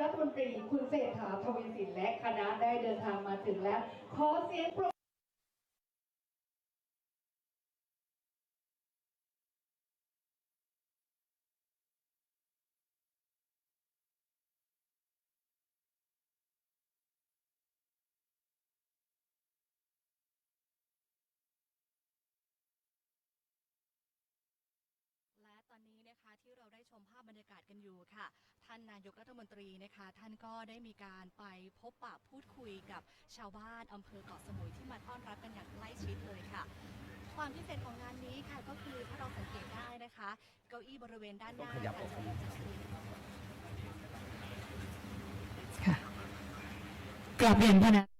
รัฐมนตรีคุณเศรษฐาทวีสินและคณะได้เดินทางมาถึงแล้ว ขอเสียงปรบและตอนนี้นะคะที่เราได้ชมภาพบรรยากาศกันอยู่ค่ะ ท่านนายกรัฐมนตรีนะคะ ท่านก็ได้มีการไปพบปะพูดคุยกับชาวบ้านอำเภอเกาะสมุยที่มาต้อนรับกันอย่างใกล้ชิดเลยค่ะ ความพิเศษของงานนี้ค่ะก็คือถ้าเราสังเกตได้นะคะ เก้าอี้บริเวณด้านหน้าต้องขยับออกจะมีจัดเรียงค่ะกราบเรียนท่านก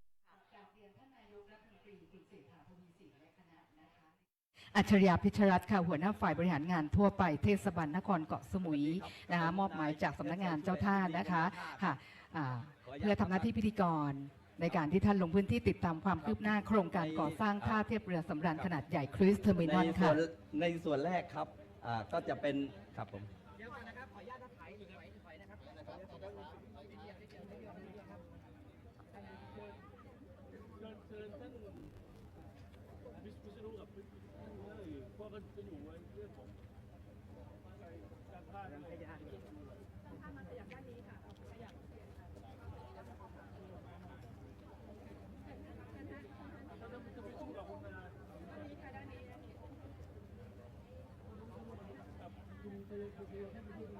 อัจฉริยะพิชรัตน์ค่ะหัวหน้าฝ่ายบริหารงานทั่วไปเทศบาลนครเกาะสมุยนะคะมอบหมายจากสำนักงานเจ้าท่านะคะค่ะเพื่อทำหน้าที่พิธีกรในการที่ท่านลงพื้นที่ติดตามความคืบหน้าโครงการก่อสร้างท่าเทียบเรือสำราญขนาดใหญ่คริสเทอร์มินอลค่ะในส่วนแรกครับก็จะเป็นครับผม เดี๋ยวก่อนนะครับ ขออนุญาตนะถ่ายถอยถอยนะครับเชิญเชิญท่านวิศนุกับท่านเลยเพราะมันจะอยู่ในเรื่องของการพาดขยานคุณเทเลคุณเทเลท่านผู้ดูแล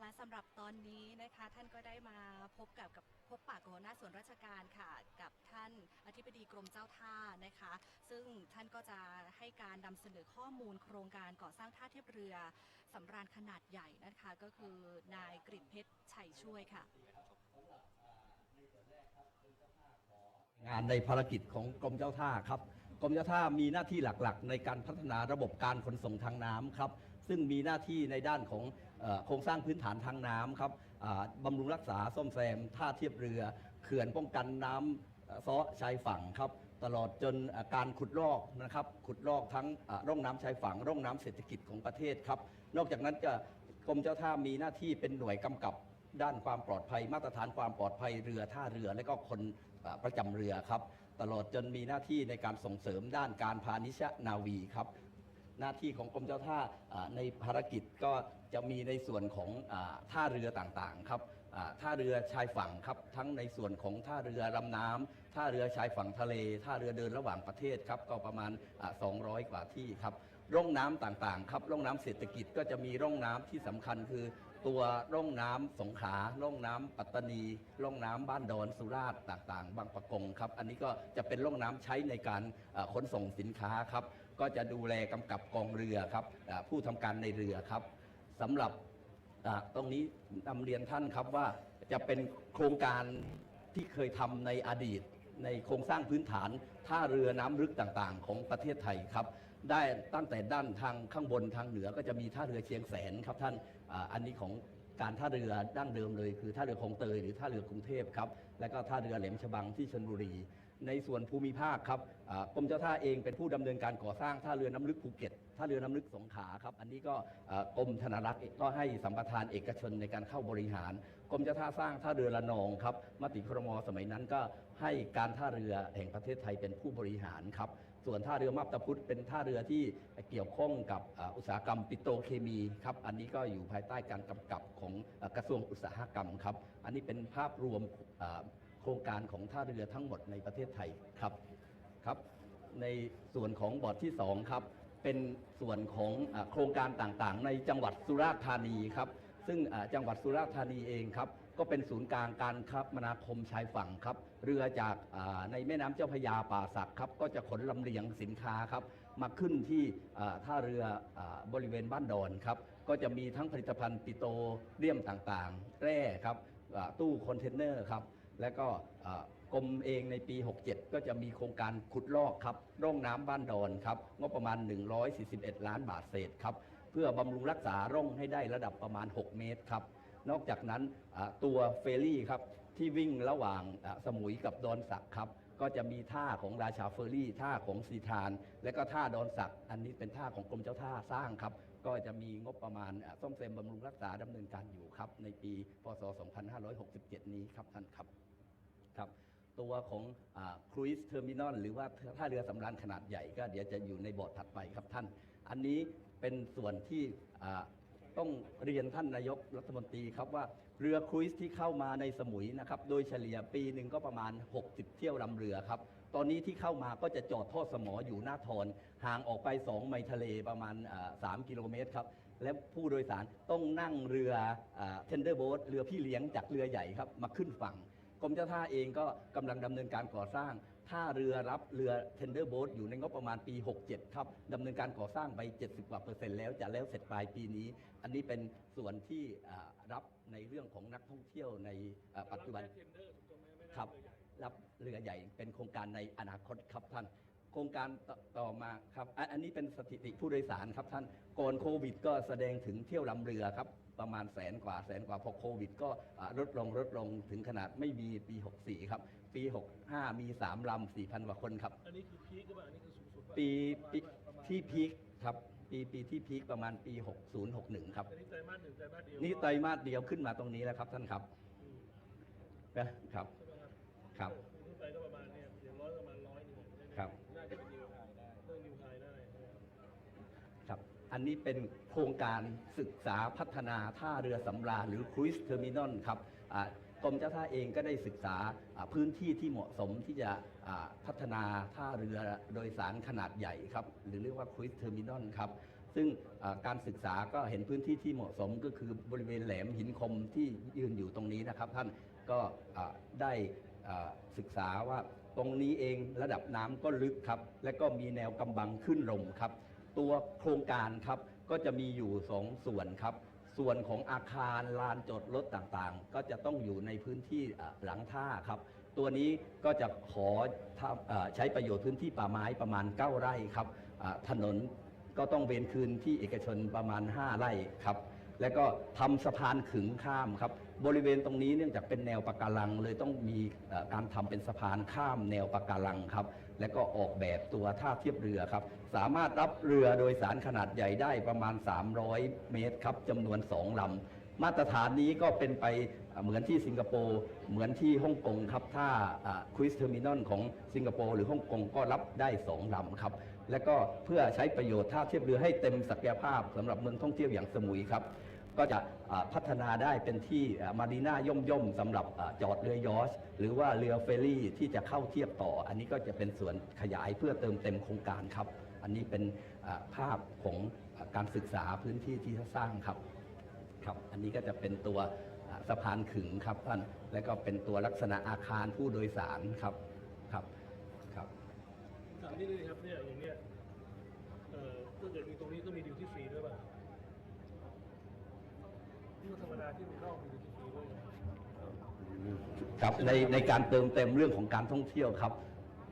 และ สำหรับตอนนี้นะคะท่านก็ได้มาพบกับกับพบปะกับหัวหน้าส่วนราชการค่ะ กับท่านอธิบดีกรมเจ้าท่านะคะ ซึ่งท่านก็จะให้การนำเสนอข้อมูลโครงการก่อสร้างท่าเทียบเรือสำราญขนาดใหญ่นะคะ ก็คือนายกฤษเพชรชัยช่วยค่ะ งานในภารกิจของกรมเจ้าท่าครับกรมเจ้าท่ามีหน้าที่หลักๆ ในการพัฒนาระบบการขนส่งทางน้ำครับ ซึ่งมีหน้าที่ในด้านของ โครงสร้างพื้นฐานทางน้ำครับบำรุงรักษาซ่อมแซมท่าเทียบเรือ เขื่อนป้องกันน้ำซ้อชายฝั่งครับตลอดจนการขุดลอกนะครับขุดลอกทั้งร่องน้ำชายฝั่งร่องน้ำเศรษฐกิจของประเทศครับ นอกจากนั้นก็กรมเจ้าท่ามีหน้าที่เป็นหน่วยกำกับด้านความปลอดภัย มาตรฐานความปลอดภัยเรือท่าเรือ และก็คนประจำเรือครับ ตลอดจนมีหน้าที่ในการส่งเสริมด้านการพาณิชยนาวีครับ หน้าที่ของกรมเจ้าท่าในภารกิจก็จะมีในส่วนของอท่าเรือต่างๆครับท่าเรือชายฝั่งครับทั้งในส่วนของท่าเรือลำน้ำท่าเรือชายฝั่งทะเล ท่าเรือเดินระหว่างประเทศครับก็ประมาณอ่า200 กว่าที่ครับร่องน้ำต่างๆครับร่องน้ำเศรษฐกิจก็จะมีร่องน้ำที่สำคัญคือตัวร่องน้ำสงขาร่องน้ำปัตตานี ร่องน้ำบ้านดอนสุราษฎร์ต่างๆ บางปะกงครับ อันนี้ก็จะเป็นร่องน้ำใช้ในการขนส่งสินค้าครับ ก็จะดูแลกำกับกองเรือครับผู้ทำการในเรือครับสำหรับตรงนี้นำเรียนท่านครับว่าจะเป็นโครงการที่เคยทำในอดีต ในโครงสร้างพื้นฐานท่าเรือน้ำลึกต่างๆ ของประเทศไทยครับ ได้ตั้งแต่ด้านทางข้างบนทางเหนือก็จะมีท่าเรือเชียงแสนครับท่านออันนี้ของการท่าเรือดั้งเดิมเลย คือท่าเรือคลองเตยหรือท่าเรือ กรุงเทพครับ และก็ท่าเรือแหลมฉบังที่ชลบุรี ในส่วนภูมิภาคครับอ่ากรมเจ้าท่าเองเป็นผู้ดำเนินการก่อสร้างท่าเรือน้ำลึกภูเก็ตท่าเรือน้ำลึกสงขลาครับอันนี้ก็อ่ากรมธนารักษ์ก็ให้สัมปทานเอกชนในการเข้าบริหารกรมเจ้าท่าสร้างท่าเรือละนองครับมติครมสมัยนั้นก็ให้การท่าเรือแห่งประเทศไทยเป็นผู้บริหารครับส่วนท่าเรือมาบตาพุธเป็นท่าเรือที่เกี่ยวข้องกับอ่าอุตสาหกรรมปิโตรเคมีครับอันนี้ก็อยู่ภายใต้การกำกับของอ่ากระทรวงอุตสาหกรรมครับอันนี้เป็นภาพรวมอ่า โครงการของท่าเรือทั้งหมดในประเทศไทยครับครับ ในส่วนของบอร์ดที่สองครับเป็นส่วนของอโครงการต่างๆ ในจังหวัดสุราษฎร์ธานีครับซึ่งจังหวัดสุราษฎร์ธานีเองครับก็เป็นศูนย์กลางการคมนาคมชายฝั่งครับ เรือจากในแม่น้ำเจ้าพระยาป่าสักครับ ก็จะขนลำเลียงสินค้าครับ มาขึ้นที่ท่าเรืออบริเวณบ้านดอนครับ ก็จะมีทั้งผลิตภัณฑ์ปิโตรเลียมต่างๆ แร่ครับตู้คอนเทนเนอร์ครับ และก็กรมเองในปี 67 ก็จะมีโครงการขุดลอกครับร่องน้ำบ้านดอนครับงบประมาณ 141 ล้านบาทเศษครับเพื่อบำรุงรักษาร่องให้ได้ระดับประมาณ 6 เมตรครับนอกจากนั้นตัวเฟอร์รี่ครับที่วิ่งระหว่างสมุยกับดอนสักครับก็จะมีท่าของราชาเฟอร์รี่ ท่าของสีทาน และก็ท่าดอนสัก อันนี้เป็นท่าของกรมเจ้าท่าสร้างครับ ก็จะมีงบประมาณอ่าซ่อมแซมบำรุงรักษาดำเนินการอยู่ครับ ในปีพศ 2567 นี้ครับท่านครับ ครับตัวของครู i เทอร์มินอลหรือว่าท่าเรือสำราญขนาดใหญ่ก็เดี๋ยวจะอยู่ในบอร์ดถัดไปครับท่าน อันนี้เป็นส่วนที่ต้องเรียนท่านนายกรัฐมนตรีครับว่าเรือครู i ที่เข้ามาในสมุยนะครับโดยเฉลี่ยปีหนึ่งก็ประมาณ 60 เที่ยวลำเรือครับ ตอนนี้ที่เข้ามาก็จะจอดทอดสมออยู่หน้าทอนห่างออกไป 2 ไมล์ทะเลประมาณอ่า3กิโลเมตรครับและผู้โดยสารต้องนั่งเรือเทนเดอร์โบ๊ทเรือพี่เลี้ยงจากเรือใหญ่ครับมาขึ้นฝั่ง กรมเจ้าท่าเองก็กำลังดำเนินการก่อสร้างท่าเรือรับเรือเทนเดอร์โบ๊ทอยู่ในงบประมาณปี 67 ครับดำเนินการก่อสร้างไป 70 กว่าเปอร์เซ็นต์แล้วจะแล้วเสร็จปลายปีนี้ อันนี้เป็นส่วนที่รับในเรื่องของนักท่องเที่ยวในปัจจุบันครับรับเรือใหญ่เป็นโครงการในอนาคตครับท่านโครงการต่อต่อมาครับอันอันนี้เป็นสถิติผู้โดยสารครับท่านก่อนโควิด ก็แสดงถึงเที่ยวลำเรือครับ ประมาณแสนกว่าแสนกว่าพอโควิด ก็อ่าลดลงลดลงถึงขนาดไม่มีปี 64 ครับ ปี 65 มี 3 ลำ 4,000 กว่าคนครับ อันนี้คือพีคก็ว่าอันนี้คือสูงสุดป่ะปีปีประมาณที่พีคครับ ปีปีที่พีคประมาณปี 6061 ครับ อันนี้ไตรมาสหนึ่งไตรมาสเดียวนี่ไตรมาสเดียวขึ้นมาตรงนี้แล้วครับท่านครับอืมนะครับใช่ไหมครับ อันนี้เป็นโครงการศึกษาพัฒนาท่าเรือสำราญหรือ Cruise Terminal ครับกรมเจ้าท่าเองก็ได้ศึกษาพื้นที่ที่เหมาะสมที่จะพัฒนาท่าเรือโดยสารขนาดใหญ่ครับ หรือเรียกว่า Cruise Terminal ครับ ซึ่งการศึกษาก็เห็นพื้นที่ที่เหมาะสมก็คือบริเวณแหลมหินคมที่ยืนอยู่ตรงนี้นะครับ ท่านก็ได้ศึกษาว่าตรงนี้เองระดับน้ำก็ลึกครับ และก็มีแนวกำบังขึ้นลมครับ ตัวโครงการครับก็จะมีอยู่สองส่วนครับ ส่วนของอาคารลานจอดรถต่างๆ ก็จะต้องอยู่ในพื้นที่หลังท่าครับ ตัวนี้ก็จะขออ่อใช้ประโยชน์พื้นที่ป่าไม้ประมาณ 9 ไร่ครับถนนก็ต้องเวนคืนที่เอกชนประมาณ 5 ไร่ครับแล้วก็ทำสะพานขึงข้ามครับ บริเวณตรงนี้เนื่องจากเป็นแนวปะการังเลยต้องมีการทำเป็นสะพานข้ามแนวปะการังครับ แล้วก็ออกแบบตัวท่าเทียบเรือครับ สามารถรับเรือโดยสารขนาดใหญ่ได้ประมาณ 300 เมตรครับจำนวน 2 ลำมาตรฐานนี้ก็เป็นไปเหมือนที่สิงคโปร์เหมือนที่ฮ่องกงครับถ้าควิสเทอร์มินอลของสิงคโปร์หรือฮ่องกงก็รับได้2ลำครับ และก็เพื่อใช้ประโยชน์ท่าเทียบเรือให้เต็มศักยภาพสำหรับเมืองท่องเที่ยวอย่างสมุยครับ ก็จะพัฒนาได้เป็นที่มารีนาย่อมย่อมๆสำหรับอจอดเรือยอชหรือว่าเรือเฟอร์รี่ที่จะเข้าเทียบต่อ อันนี้ก็จะเป็นส่วนขยายเพื่อเติมเต็มโครงการครับ อันนี้เป็นภาพของอการศึกษาพื้นที่ที่สร้างครับครับ อันนี้ก็จะเป็นตัวสะพานขึงครับท่านและก็เป็นตัวลักษณะอาคารผู้โดยสารครับครับครับถามนิดนึงครับเนี่ยอย่างเนี้ยเอ่อถ้าเกิดมีตรงนี้ก็มีดิวที่ฟรีด้วยป่ะ นี่ก็ธรรมดาที่มีนอกมีดิวที่ฟรีด้วยนะครับในในการเติมเต็มเรื่องของการท่องเที่ยวครับ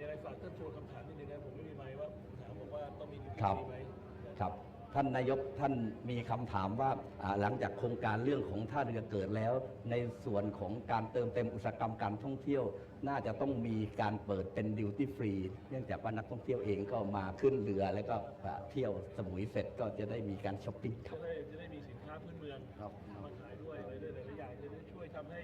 ยังไงฝากท่านโชว์คำถามนิดนึงนะผมไม่มีไมค์ว่าผมถามบอกว่าต้องมีดิวที่ครับฟรีไหมครับท่านนายกท่านมีคำถามว่าอ่าหลังจากโครงการเรื่องของท่าเรือเกิดแล้ว ในส่วนของการเติมเต็มอุตสาหกรรมการท่องเที่ยว น่าจะต้องมีการเปิดเป็นดิวตี้ฟรีเนื่องจากว่านักท่องเที่ยวเองก็มาขึ้นเรือแล้วก็อ่าเที่ยวสมุยเสร็จก็จะได้มีการช้อปปิ้งคจะรับ พื้นเมืองครับมาขายด้วยอะไรด้วยหลายๆอย่างจะได้ช่วยทำให้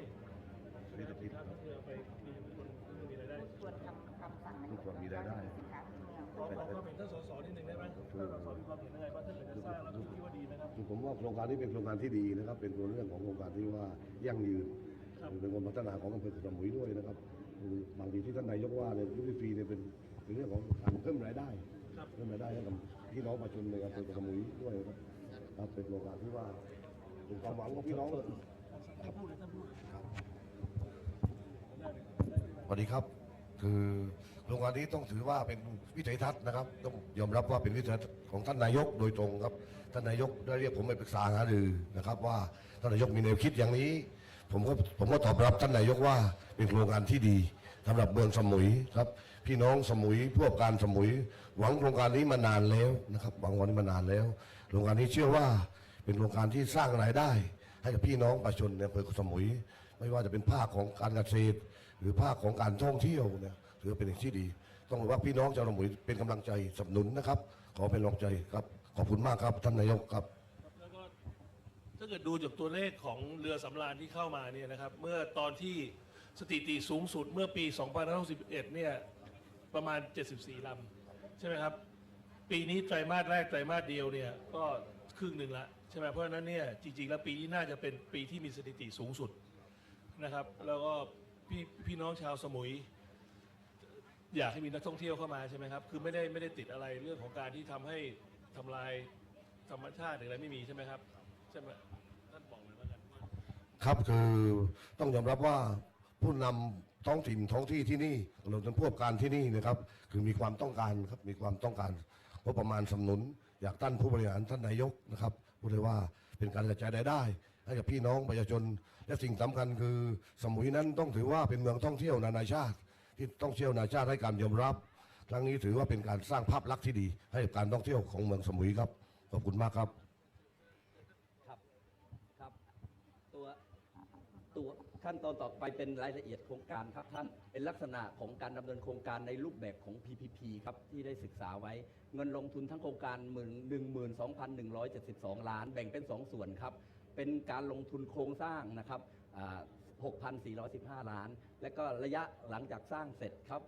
สินค้าพื้นเมืองไปมีคนมีรายได้ส่วนคำคำสั่งทุกคนมีรายได้ สินค้าพื้นเมือง ขอขอความเห็นท่านสสนิดนึงได้ไหมท่านสสมีความเห็นยังไงว่าถ้าเกิดจะสร้างแล้วคิดว่าดีไหมครับ คือผมว่าโครงการนี้เป็นโครงการที่ดีนะครับ เป็นตัวเรื่องของโครงการที่ว่ายั่งยืนครับ เป็นคนพัฒนาของอำเภอสมุยด้วยนะครับคือบางทีที่ท่านนายกว่าเนี่ยยุทธฟรีเนี่ยเป็นเป็นเรื่องของการเพิ่มรายได้ ครับ เพิ่มรายได้ให้กับพี่น้องประชาชนในอำเภอสมุยด้วยนะครับ ครับเป็นโรงการที่ว่าเป็นความหวังของพี่น้องเลยท่านพูดสวัสดีครับ คือโครงการนี้ต้องถือว่าเป็นวิสัยทัศน์นะครับ ต้องยอมรับว่าเป็นวิสัยทัศน์ของท่านนายกโดยตรงครับ ท่านนายกได้เรียกผมไปปรึกษาหารือนะครับ ว่าท่านนายกมีแนวคิดอย่างนี้ ผมก็ผมก็ตอบรับท่านนายกว่าเป็นโครงการที่ดีสำหรับเมืองสมุยครับ พี่น้องสมุยผู้ประกอบการสมุย หวังโครงการนี้มานานแล้วนะครับหวังวันนี้มานานแล้ว โครงการนี้เชื่อว่าเป็นโครงการที่สร้างรายได้ ให้กับพี่น้องประชาชนในอำเภอสมุย ไม่ว่าจะเป็นภาคของการเกษตร หรือภาคของการท่องเที่ยวเนี่ยถือเป็นสิ่งที่ดี ต้องบอกว่าพี่น้องชาวสมุยเป็นกำลังใจสนับสนุนนะครับ ขอเป็นกำลังใจครับขอบคุณมากครับท่านนายกครับแล้วก็ถ้าเกิดดูจากตัวเลขของเรือสำราญที่เข้ามาเนี่ยนะครับ เมื่อตอนที่สถิติสูงสุดเมื่อปี 2561 เนี่ยประมาณ 74 ลำใช่ไหมครับ ปีนี้ไตรมาสแรกไตรมาสเดียวเนี่ยก็ครึ่งหนึ่งละใช่ไหมเพราะฉะนั้นเนี่ยจริงๆแล้วปีนี้น่าจะเป็นปีที่มีสถิติสูงสุดนะครับ แล้วก็พี่พี่น้องชาวสมุย อยากให้มีนักท่องเที่ยวเข้ามาใช่ไหมครับคือไม่ได้ไม่ได้ติดอะไรเรื่องของการที่ทำให้ทำลายธรรมชาติหรืออะไรไม่มีใช่ไหมครับใช่ไหมท่านบอกเลยแล้วกันครับคือต้องยอมรับว่าผู้นำท้องถิ่นท้องที่ที่นี่รวมถึงผู้ประกอบการที่นี่นะครับ คือมีความต้องการครับมีความต้องการ งบประมาณสนับสนุน อยากท่านผู้บริหารท่านนายกนะครับพูดเลยว่าเป็นการกระจายรายได้ให้กับพี่น้องประชาชน และสิ่งสำคัญคือสมุยนั้นต้องถือว่าเป็นเมืองท่องเที่ยวนานาชาติ ที่ต้องเที่ยวนานาชาติให้การยอมรับ ครั้งนี้ถือว่าเป็นการสร้างภาพลักษณ์ที่ดี ให้กับการท่องเที่ยวของเมืองสมุยครับขอบคุณมากครับครับครับตัวตัว ขั้นตอนต่อไปเป็นรายละเอียดโครงการครับท่านเป็นลักษณะของการดำเนินโครงการในรูปแบบของ PPP ครับที่ได้ศึกษาไว้ เงินลงทุนทั้งโครงการหมื่นหนึ่งหมื่นสองพันหนึ่งร้อยเจ็ดสิบสองล้าน แบ่งเป็น 2 ส่วนครับ เป็นการลงทุนโครงสร้างนะครับ6,415 ล้าน และก็ระยะหลังจากสร้างเสร็จครับ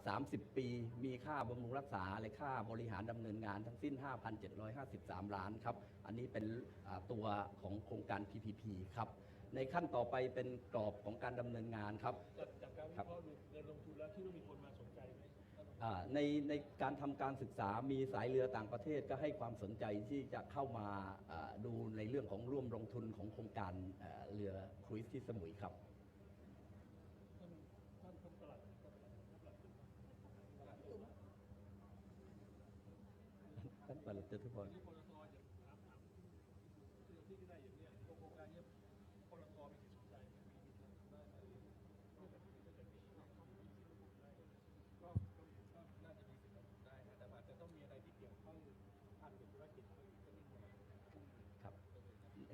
30 ปีมีค่าบำรุงรักษา และค่าบริหารดำเนินงานทั้งสิ้น 5,753 ล้านครับ อันนี้เป็นตัวของโครงการ PPP ครับ ในขั้นต่อไปเป็นกรอบของการดำเนินงานครับ จากจากการวิครับเคราะห์ดูเงินลงทุนแล้วที่ว่ามีคนมาสนใจไหมอ่าในในการทำการศึกษามีสายเรือต่างประเทศก็ให้ความสนใจที่จะเข้ามาอ่าดูในเรื่องของร่วมลงทุนของโครงการเอ่อเรือครูซที่สมุยครับ ท่านท่านท่านประหลัดท่านปลัดจตุพรที่ปตทอยากถามถามที่ที่ได้อย่างเนี้ยโครงการเนี้ยปตทมีสิทธิ์สนใจไหมมีมีได้ไหมถ้าเกิดมีถ้าเกิดมีก็ก็ก็น่าจะมีสิทธิ์ได้นะแต่อาจจะต้องมีอะไรที่เกี่ยวข้องพันกับธุรกิจเขาอีกสักนิดหน่อย ครับ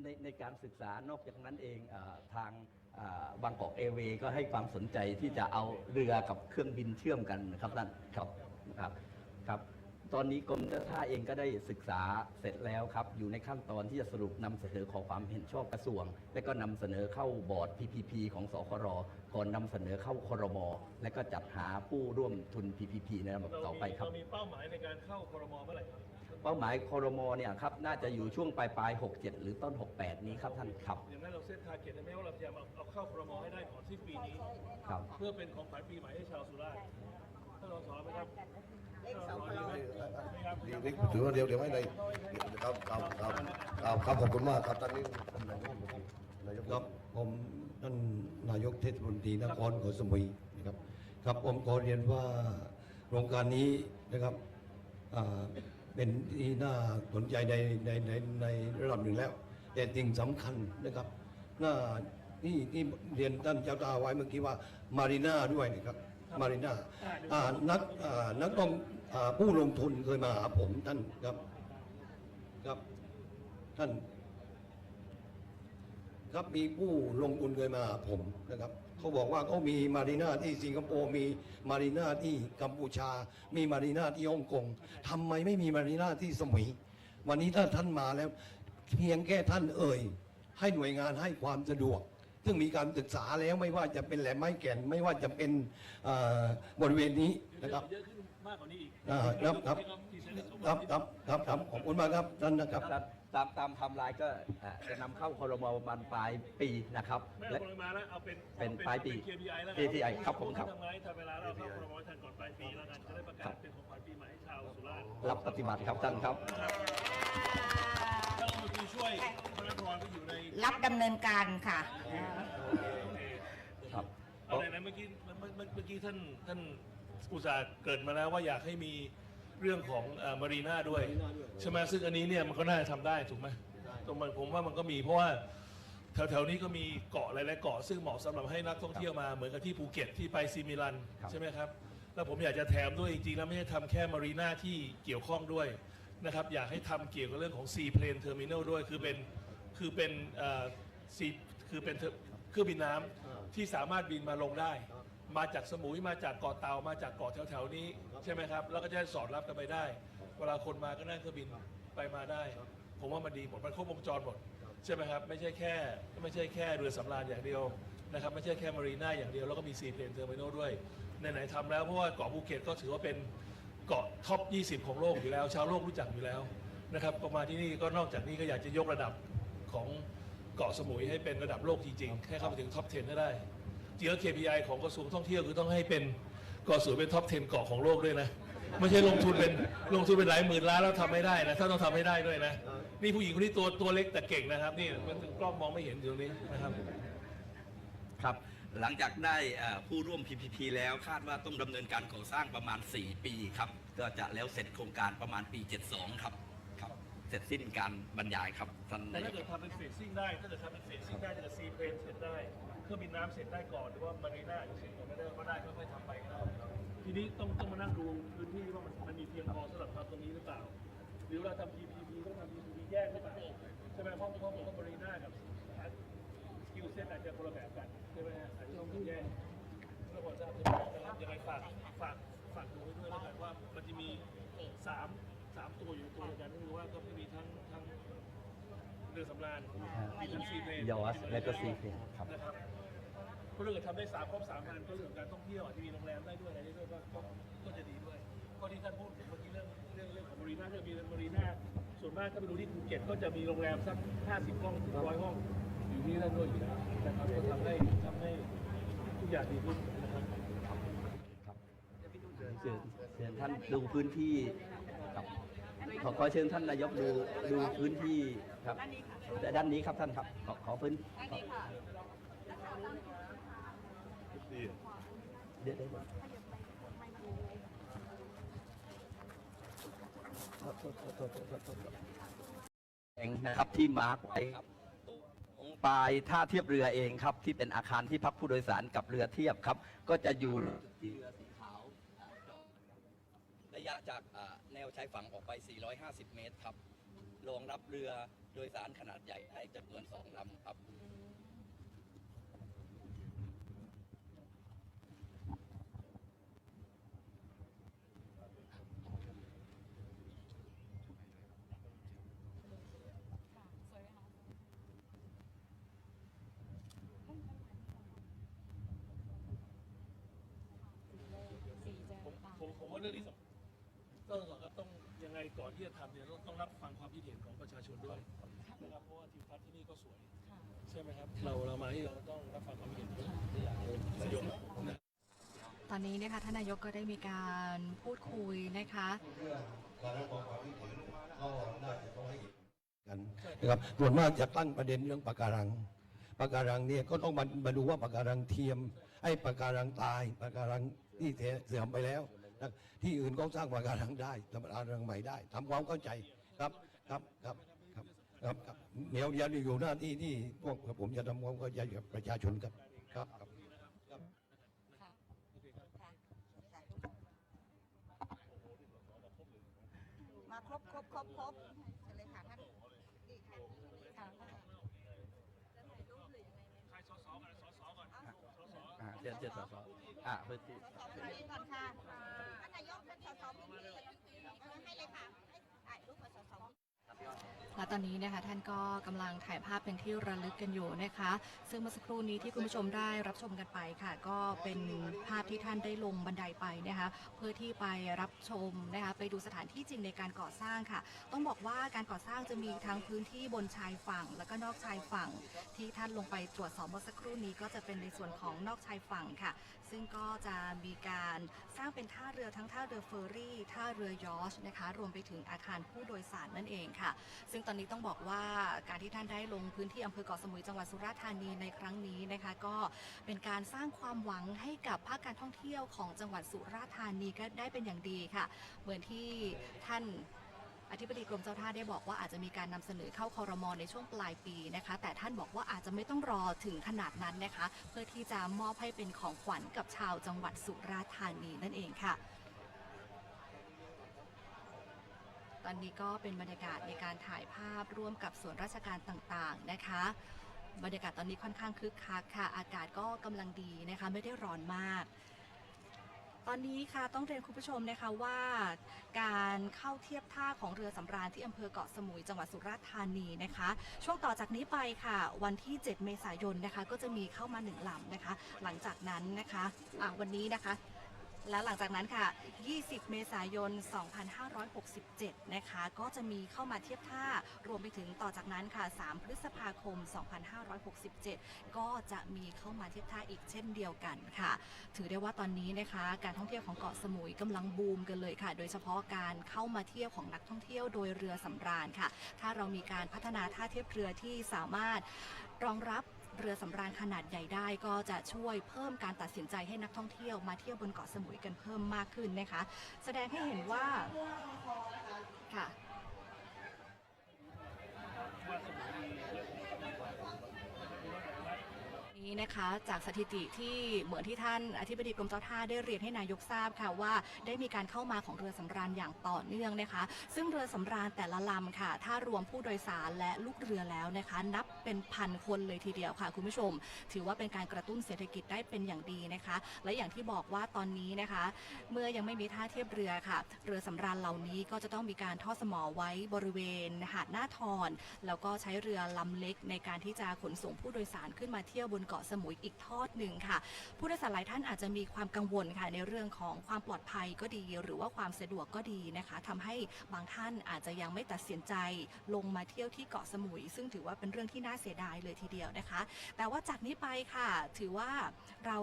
ในใน การศึกษานอกจากนั้นเองอทางบางกอกเอเวก็ให้ความสนใจที่จะเอาเรือกับเครื่องบินเชื่อมกันนะครับท่านครับครับครับ ตอนนี้กรมเจ้าท่าเองก็ได้ศึกษาเสร็จแล้วครับ อยู่ในขั้นตอนที่จะสรุปนำเสนอขอความเห็นชอบกระทรวง และก็นำเสนอเข้าบอร์ด PPP ของสครก่อนนำเสนอเข้าครม และก็จัดหาผู้ร่วมทุน PPP ในลำดับต่อไปครับเรามีเป้าหมายในการเข้าครมเมื่อไหร่ครับ เป้าหมายครมเนี่ยครับน่าจะอยู่ช่วงปลายปลายๆ67 หรือต้น 68 นี้ครับท่านครับอย่างนั้นเราเซตทาร์เก็ตได้ไหมว่าเราพยายามเอาเอาเข้าครมให้ได้ก่อนสิ้นปีนี้ ครับ เพื่อเป็นของขวัญปีใหม่ให้ชาวสุราษฎร์ท่านรองสอนไหมครับเลขสองดีไหมครับดีนี่ถือว่าเดียวเดี๋ยวให้ในครับครับครับครับครับขอบคุณมากครับท่านนี้นายกนายกครับผมท่านนายกเทศมนตรีนครเขอสมุยนะครับ ครับผมขอเรียนว่าโครงการนี้นะครับอ่า เป็นที่น่าสนใจในในในในระดับหนึ่งแล้ว แต่สิ่งสำคัญนะครับน่านี่ที่เรียนท่านเจ้าตาไว้เมื่อกี้ว่ามารีนาด้วยนะครับมารีนาอ่านักอ่านักลงอ่าผู้ลงทุนเคยมาหาผมท่านครับครับท่าน ครับมีผู้ลงทุนเคยมาหาผมนะครับ เขาบอกว่าเขามีมารีนาที่สิงคโปร์มีมารีนาที่กัมพูชา มีมารีนาที่ฮ่องกงทำไมไม่มีมารีนาที่สมุย วันนี้ถ้าท่านมาแล้ว เพียงแค่ท่านเอ่ย ให้หน่วยงานให้ความสะดวก ซึ่งมีการศึกษาแล้วไม่ว่าจะเป็นแหลมไม้แก่นไม่ว่าจะเป็นเอ่อบริเวณนี้นะครับเยอะขึ้นมากกว่านี้อีกอ่าครับครับที่เขาพรีเซนต์ครับครับครับครับขอบคุณมากครับท่านนะครับ ตามตามตามไทำลายก็อ่าจะนำเข้าครมประมาณปลายปีนะครับไม่และ เอาคนมาแล้วเอาเป็นเป็นอปลายปีเป็น KPI แล้วกัน KPI ครับผมครับ ทำไงทำเวลาเราเข้าครมทันก่อนปลายปีแล้วกันจะได้ประกาศเป็นของขวัญปีใหม่ให้ชาวสุราษฎร์รับปฏิบัติครับท่านครับถ้าเรามาช่วยพนักงานก็อยู่ในรับดำเนินการค่ะครับ อะไรนะเมื่อกี้เมื่อเมื่อเมื่อกี้ท่านท่านอุตส่าห์เกริดมาแล้วว่าอยากให้มี เรื่องของมารีนาด้วย ใช่ไหมซึ่งอันนี้เนี่ยมันก็น่าจะทำได้ถูกไหมตรงมันผมว่ามันก็มีเพราะว่าแถวๆนี้ก็มีเกาะหลายๆเกาะซึ่งเหมาะสำหรับให้นักท่องเที่ยวมาเหมือนกับที่ภูเก็ตที่ไปซีมิลันครับ ใช่ไหมครับ แล้วผมอยากจะแถมด้วยจริงๆแล้วไม่ใช่ทำแค่มารีนาที่เกี่ยวข้องด้วยนะครับอยากให้ทำเกี่ยวกับเรื่องของ Sea Plane Terminal ด้วยคือเป็นคือเป็นซีคือเป็นเครื่องบินน้ำที่สามารถบินมาลงได้ มาจากสมุยมาจากเกาะเต่ามาจากเกาะแถวๆนี้ใช่ไหมครับ แล้วก็จะสอดรับกันไปได้ เวลาคนมาก็นั่งเครื่องบินไปมาได้ ผมว่ามันดีหมดมันครบวงจรหมดใช่ไหมครับไม่ใช่แค่ไม่ใช่แค่เรือสำราญอย่างเดียวนะครับไม่ใช่แค่มารีน่าอย่างเดียวแล้วก็มีซีเพลนเทอร์มินอลด้วยไหนๆทำแล้วเพราะว่าเกาะภูเก็ตก็ถือว่าเป็นเกาะท็อป 20 ของโลกอยู่แล้ว ชาวโลกรู้จักอยู่แล้วนะครับประมาณที่นี่ก็นอกจากนี้ก็อยากจะยกระดับของเกาะสมุยให้เป็นระดับโลกจริงๆให้เข้าไปถึงท็อป 10 ให้ได้ จริงแล้ว KPI ของกระทรวงท่องเที่ยวคือต้องให้เป็นเกาะสวยเป็นท็อป 10 เกาะของโลกด้วยนะ ไม่ใช่ลงทุนเป็นลงทุนเป็นหลายหมื่นล้านแล้วทำไม่ได้นะ ถ้าต้องทำให้ได้ด้วยนะ นี่ผู้หญิงคนนี้ตัวตัวเล็กแต่เก่งนะครับ นี่มันถึงกล้องมองไม่เห็นอยู่ตรงนี้นะครับ ครับ หลังจากได้เอ่อผู้ร่วม PPP แล้วคาดว่าต้องดำเนินการก่อสร้างประมาณ 4 ปีครับ ก็จะแล้วเสร็จโครงการประมาณปี 72 ครับครับ เสร็จสิ้นการบรรยายครับท่านแต่นายถ้าก เกิดทำเป็นเฟสซิ่งได้ ถ้าเกิดทำเป็นเฟสซิ่งได้จะซีเพลนเสร็จได้ เครื่องบินน้ำเสร็จได้ก่อนหรือว่ามารีน่าจะเสร็จก่อนไม่ได้ก็ได้ค่อยๆทำไปก็ได้ทีนี้ต้องต้องมานั่งดูพื้นที่ว่ามันมันมีเพียงพอสำหรับทำตรงนี้หรือเปล่า หรือเราทำ PPP ต้องทำ PPP แยกหรือเปล่าใช่ไหมเพราะเพราะเพราะมารีน่ากับสกิลเซ็ตอาจจะคนละแบบกันใช่ไหมฮะอาจจะต้องแยกแล้วพอทราบใช่ไหมแต่ยังไงฝากฝากฝากดูไว้ด้วยแล้วกันว่ามันจะมีสามสามตัวอยู่ตัวเดียวกันก็คือว่าก็จะมีทั้งทั้งเรือสำราญมีทั้งซีเพลนยอสและก็ซีเพลนครับ นะครับ เพราะถ้าเกิดทำได้สามครบสามพันก็เรื่องการท่องเที่ยวอาจจะมีโรงแรมได้ด้วยอะไรได้ด้วยก็ก็ก็จะดีด้วยข้อที่ท่านพูดเมื่อกี้เรื่องเรื่องเรื่องของมารีน่าเรื่องมีมารีน่าส่วนมากถ้าไปดูที่ภูเก็ตก็จะมีโรงแรมสักห้าสิบห้องถึงร้อยห้องอยู่ที่นั่นด้วยอยู่แล้วนะครับก็ทำให้ทำให้ทุกอย่างดีขึ้นนะครับเชิญเชิญท่านดูพื้นที่ครับขอขอเชิญท่านนายกดูดูพื้นที่ครับแต่ด้านนี้ครับท่านครับขอขอพื้นเดี๋ยว เดี๋ยวเดี๋ยวเองนะครับที่มาร์กไว้ครับตรงปลายท่าเทียบเรือเองครับ ที่เป็นอาคารที่พักผู้โดยสารกับเรือเทียบครับ ก็จะอยู่ที่เรือสีขาวระยะจากแนวชายฝั่งออกไป 450 เมตรครับรองรับเรือโดยสารขนาดใหญ่ได้จำนวนสองลำครับ ผมผมผมว่าเรื่องนี้สำต้องต้องยังไง ก่อนที่จะทำเนี่ยต้องต้องรับฟังความคิดเห็นของประชาชนด้วยนะครับเพราะว่าทิวทัศน์ที่นี่ก็สวยใช่ไหมครับ เราเรามาที่เราต้องรับฟังความคิดเห็นของนายกนะตอนนี้นะคะท่านนายกก็ได้มีการพูดคุยนะคะการรับฟังความคิดเห็นก็น่าจะต้องให้กันนะครับส่วนมากจะตั้งประเด็นเรื่องปะการังปะการังเนี่ยก็ต้องมามาดูว่าปะการังเทียมไอ้ปะการังตายปะการังที่เสื่อมไปแล้วนะ ที่อื่นก็สร้างปะการังได้ทำปะการังใหม่ได้ทำความเข้าใจครับครับครับครับครับเดี๋ยวอย่าอยู่หน้าที่ที่พวกผมจะทำความเข้าใจกับประชาชนครับครับครับมาครบครบครบครบเลยค่ะท่านอีกท่านค่ะอ่าเชิญเชิญสสอ่าพื้นที่สสพื้นที่ก่อนค่ะ นายกท่านสสพื้นที่ให้เลยค่ะให้ถ่ายรูปกับสสและตอนนี้นะคะท่านก็กำลังถ่ายภาพเป็นที่ระลึกกันอยู่นะคะ ซึ่งเมื่อสักครู่นี้ที่คุณผู้ชมได้รับชมกันไปค่ะ ก็เป็นภาพที่ท่านได้ลงบันไดไปนะคะเพื่อที่ไปรับชมนะคะไปดูสถานที่จริงในการก่อสร้างค่ะ ต้องบอกว่าการก่อสร้างจะมีทั้งพื้นที่บนชายฝั่ง แล้วก็นอกชายฝั่ง ที่ท่านลงไปตรวจสอบเมื่อสักครู่นี้ก็จะเป็นในส่วนของนอกชายฝั่งค่ะซึ่งก็จะมีการสร้างเป็นท่าเรือทั้งท่าเรือเฟอร์รี่ ท่าเรือยอชนะคะ รวมไปถึงอาคารผู้โดยสารนั่นเองค่ะ ซึ่งตอนนี้ต้องบอกว่าการที่ท่านได้ลงพื้นที่อำเภอเกาะสมุยจังหวัดสุราษฎร์ธานีในครั้งนี้นะคะ ก็เป็นการสร้างความหวังให้กับภาคการท่องเที่ยวของจังหวัดสุราษฎร์ธานีก็ได้เป็นอย่างดีค่ะ เหมือนที่ท่าน ธิบดีกรมเจ้าท่าได้บอกว่าอาจจะมีการนำเสนอเข้าคอรมอในช่วงปลายปีนะคะ แต่ท่านบอกว่าอาจจะไม่ต้องรอถึงขนาดนั้นนะคะ เพื่อที่จะมอบให้เป็นของขวัญกับชาวจังหวัดสุราษฎร์ธานีนั่นเองค่ะตอนนี้ก็เป็นบรรยากาศในการถ่ายภาพร่วมกับส่วนราชการต่างๆนะคะ บรรยากาศตอนนี้ค่อนข้างคึกคักค่ะ อากาศก็กำลังดีนะคะ ไม่ได้ร้อนมาก ตอนนี้ค่ะต้องเรียนคุณผู้ชมนะคะว่าการเข้าเทียบท่าของเรือสำราญที่อำเภอเกาะสมุยจังหวัดสุราษฎร์ธานีนะคะ ช่วงต่อจากนี้ไปค่ะ วันที่ 7 เมษายนนะคะ ก็จะมีเข้ามาหนึ่งลำนะคะ หลังจากนั้นนะคะะวันนี้นะคะ และหลังจากนั้นค่ะ 20 เมษายน 2567 นะคะ ก็จะมีเข้ามาเทียบท่ารวมไปถึงต่อจากนั้นค่ะ 3 พฤษภาคม 2567 ก็จะมีเข้ามาเทียบท่าอีกเช่นเดียวกันค่ะ ถือได้ว่าตอนนี้นะคะ การท่องเที่ยวของเกาะสมุยกำลังบูมกันเลยค่ะ โดยเฉพาะการเข้ามาเที่ยวของนักท่องเที่ยวโดยเรือสำราญค่ะ ถ้าเรามีการพัฒนาท่าเทียบเรือที่สามารถรองรับ เรือสำราญขนาดใหญ่ได้ก็จะช่วยเพิ่มการตัดสินใจให้นักท่องเที่ยวมาเที่ยวบนเกาะสมุยกันเพิ่มมากขึ้นนะคะ แสดงให้เห็นว่าค่ะ นี้นะคะจากสถิติที่เหมือนที่ท่านอธิบดีกรมเจ้าท่าได้เรียนให้นายกทราบค่ะว่าได้มีการเข้ามาของเรือสำราญอย่างต่อเนื่องนะคะ ซึ่งเรือสำราญแต่ละลำค่ะ ถ้ารวมผู้โดยสารและลูกเรือแล้วนะคะ นับเป็นพันคนเลยทีเดียวค่ะคุณผู้ชม ถือว่าเป็นการกระตุ้นเศรษฐกิจได้เป็นอย่างดีนะคะ และอย่างที่บอกว่าตอนนี้นะคะ เมื่อยังไม่มีท่าเทียบเรือค่ะ เรือสำราญเหล่านี้ก็จะต้องมีการทอดสมอไว้บริเวณหาดหน้าทอนแล้วก็ใช้เรือลำเล็กในการที่จะขนส่งผู้โดยสารขึ้นมาเที่ยวบนเกาะาะสมุยอีกทอดหนึ่งค่ะ ผู้โดยสารหลายท่านอาจจะมีความกังวลค่ะในเรื่องของความปลอดภัยก็ดี หรือว่าความสะดวกก็ดีนะคะทำให้บางท่านอาจจะยังไม่ตัดสินใจลงมาเที่ยวที่เกาะสมุย ซึ่งถือว่าเป็นเรื่องที่น่าเสียดายเลยทีเดียวนะคะ แต่ว่าจากนี้ไปค่ะถือว่าเรา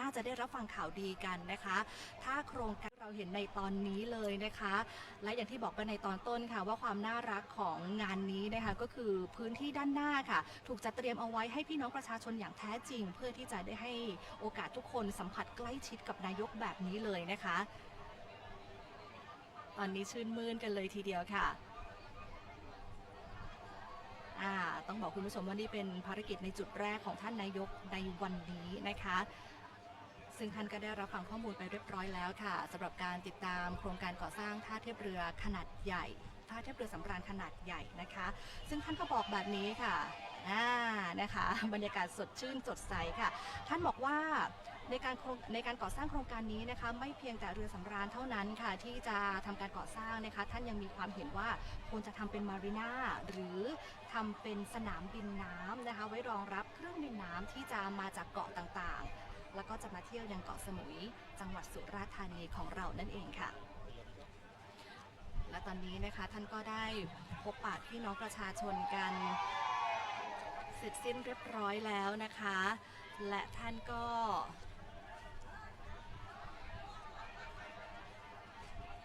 น่าจะได้รับฟังข่าวดีกันนะคะ ถ้าโครงการเราเห็นในตอนนี้เลยนะคะ และอย่างที่บอกไปในตอนต้นค่ะ ว่าความน่ารักของงานนี้นะคะก็คือพื้นที่ด้านหน้าค่ะ ถูกจัดเตรียมเอาไว้ให้พี่น้องประชาชนอย่างแท้ท้จริง เพื่อที่จะได้ให้โอกาสทุกคนสัมผัสใกล้ชิดกับนายกแบบนี้เลยนะคะ ตอนนี้ชื่นมื่นกันเลยทีเดียวค่ะต้องบอกคุณผู้ชมว่านี่เป็นภารกิจในจุดแรกของท่านนายกในวันนี้นะคะ ซึ่งท่านก็ได้รับฟังข้อมูลไปเรียบร้อยแล้วค่ะสำหรับการติดตามโครงการก่อสร้างท่าเทียบเรือขนาดใหญ่ท่าเทียบเรือสำราญขนาดใหญ่นะคะ ซึ่งท่านก็บอกแบบนี้ค่ะ อ่านะคะ บรรยากาศสดชื่นสดใสค่ะ ท่านบอกว่าในการในการก่อสร้างโครงการนี้นะคะไม่เพียงแต่เรือสำราญเท่านั้นค่ะ ที่จะทำการก่อสร้างนะคะ ท่านยังมีความเห็นว่าควรจะทำเป็นมารีนาหรือทำเป็นสนามบินน้ำนะคะ ไว้รองรับเครื่องบินน้ำที่จะมาจากเกาะต่างๆ แล้วก็จะมาเที่ยวยังเกาะสมุย จังหวัดสุราษฎร์ธานีของเรานั่นเองค่ะและตอนนี้นะคะท่านก็ได้พบปะพี่น้องประชาชนกัน ร็จสิ้นเรียบร้อยแล้วนะคะ และท่านก็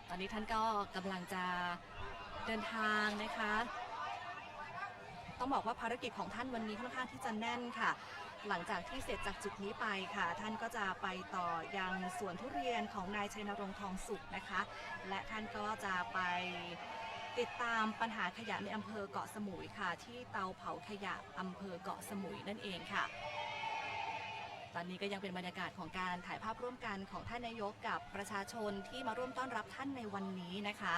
ตอนนี้ท่านก็กำลังจะเดินทางนะคะ ต้องบอกว่าภารกิจของท่านวันนี้ค่อนข้างที่จะแน่นค่ะ หลังจากที่เสร็จจากจุดนี้ไปค่ะ ท่านก็จะไปต่อยังสวนทุเรียนของนายชัยนรงค์ทองสุขนะคะ และท่านก็จะไป ติดตามปัญหาขยะในอำเภอเกาะสมุยค่ะ ที่เตาเผาขยะอำเภอเกาะสมุยนั่นเองค่ะ ตอนนี้ก็ยังเป็นบรรยากาศของการถ่ายภาพร่วมกันของท่านนายกกับประชาชนที่มาร่วมต้อนรับท่านในวันนี้นะคะ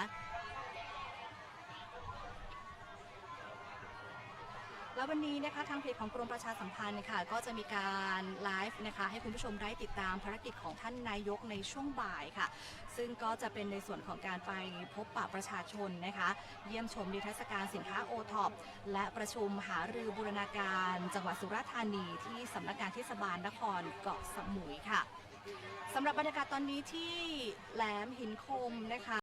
แล้ววันนี้นะคะทางเพจของกรมประชาสัมพันธ์ค่ะก็จะมีการไลฟ์นะคะให้คุณผู้ชมได้ติดตามภารกิจของท่านนายกในช่วงบ่ายค่ะ ซึ่งก็จะเป็นในส่วนของการไปพบปะประชาชนนะคะ เยี่ยมชมนิทรรศการสินค้าโอท็อปและประชุมหารือบูรณาการ จังหวัดสุราษฎร์ธานีที่สำนักงานเทศบาลนครเกาะสมุยค่ะสำหรับบรรยากาศตอนนี้ที่แหลมหินคมนะคะ